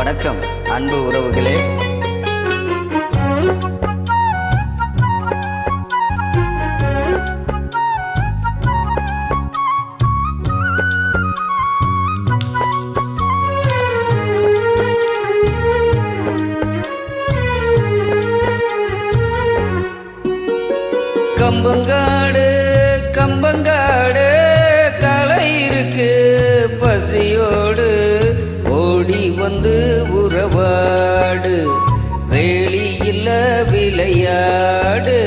வணக்கம் அன்பு உறவுகளே. கம்பங்காடு கம்பங்காடு தலை இருக்கு பசியோடு. ஓடி வந்து உறவாடு வேலி விளையாடு.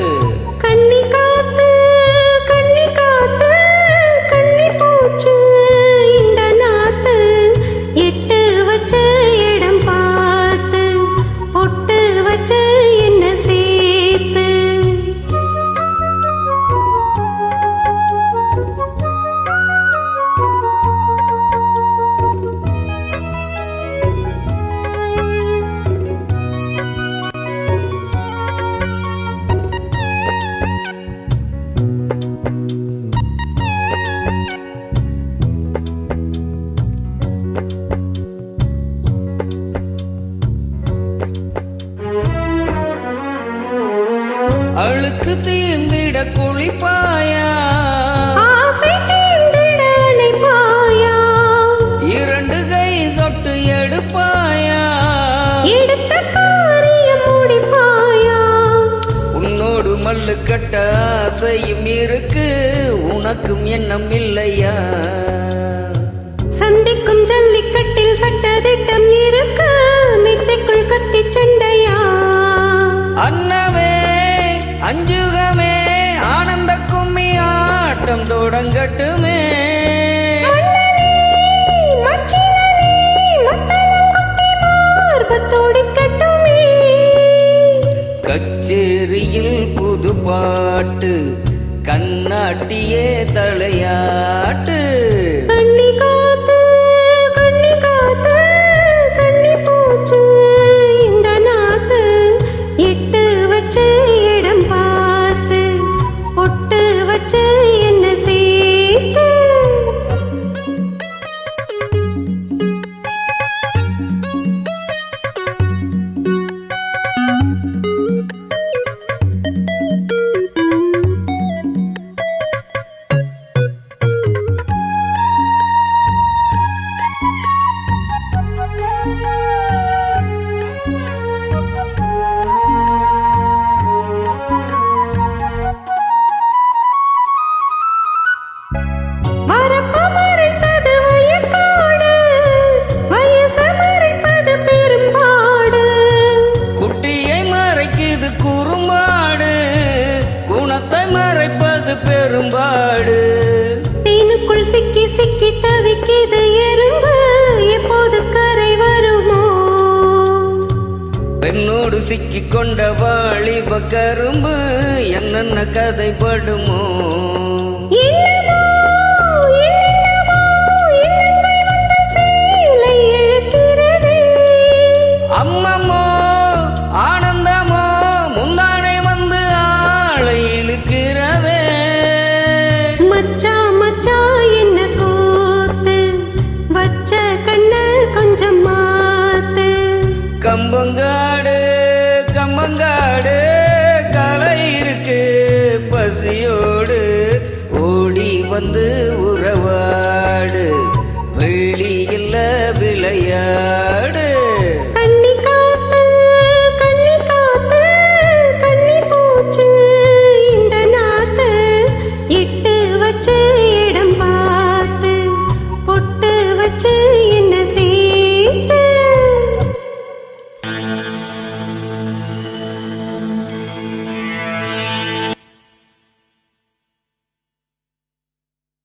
அழுக்கு தீர்ந்திட குளிப்பாயா? ஆசை தீர்ந்திட அணைப்பாயா? இரண்டு கை தொட்டு எடுப்பாயா? எடுத்த காரியம் முடிப்பாயா? உன்னோடு மல்லு கட்ட ஆசையும் இருக்கு உனக்கும் எண்ணம் இல்லையா? சந்திக்கும் ஜல்லிக்கட்டில் சட்டதிட்டம் இருக்கு ஆட்டம் தொடங்கட்டுமே. கச்சேரியில் புது பாட்டு கண்ணாட்டியே தலையாட்டு என்னோடு சிக்கி கொண்ட வாலிப கரும்பு என்னென்ன கதைப்படுமோ? அம்மமோ ஆனந்தமோ முந்தானை வந்து ஆளை இழுக்கிறதே. மச்சா மச்சா என்ன கோத்து வச்ச கண்ணு வந்து